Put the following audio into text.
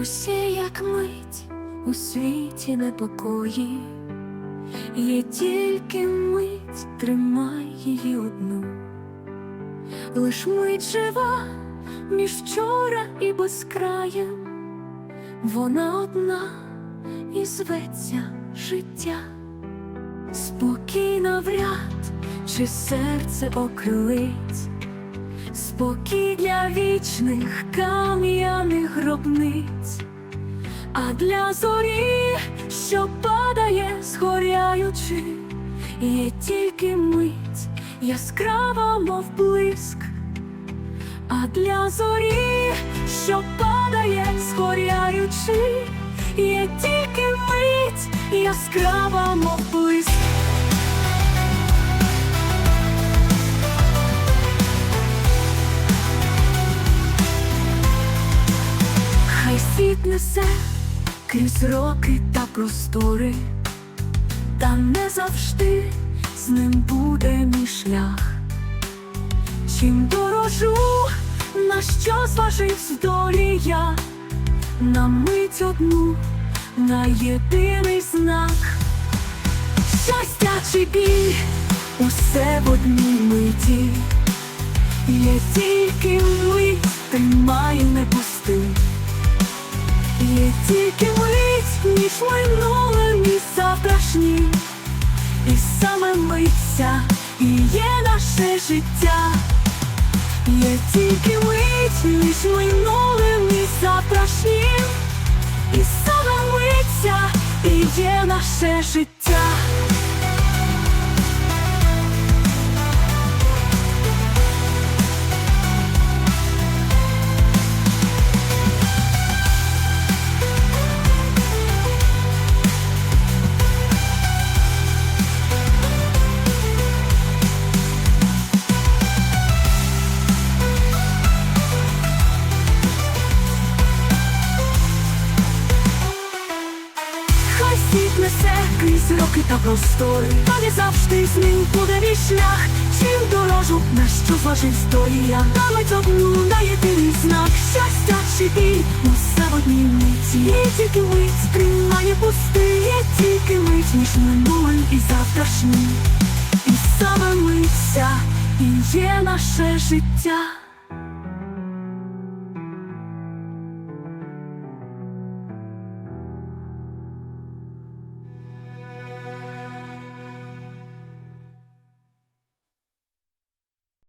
Усе як мить у світі непокої, є тільки мить, тримай її одну, лиш мить жива між вчора і безкраєм, вона одна і зветься життя, спокійно вряд, чи серце окрилить. Спокій для вічних кам'яних гробниць, а для зорі, що падає, згоряючи, є тільки мить, яскрава, мов блиск, а для зорі, що падає, згоряючи, є тільки мить, яскрава, мов блиск. Світ несе крізь роки та простори, та не завжди з ним буде мій шлях. Чим дорожу, на що зваживсь долі я, на мить одну, на єдиний знак. Щастя чи біль, усе в одній миті, є тільки мить, тримай не пусти. Є тільки мить ніж минуле, і завтрашні, і саме миться, і є наше життя, є тільки мить ніж минуле, і завтрашні, і саме миться, і є наше життя. Крізь роки та простори, не завжди з ним буде мій шлях. Чим дорожу, на що зважив я на мить одну, на єдиний знак щастя чи біль, усе в одній миті. Є тільки мить, тримає пусти, є тільки мить між минулим і завтрашнім. І саме миться, і є наше життя.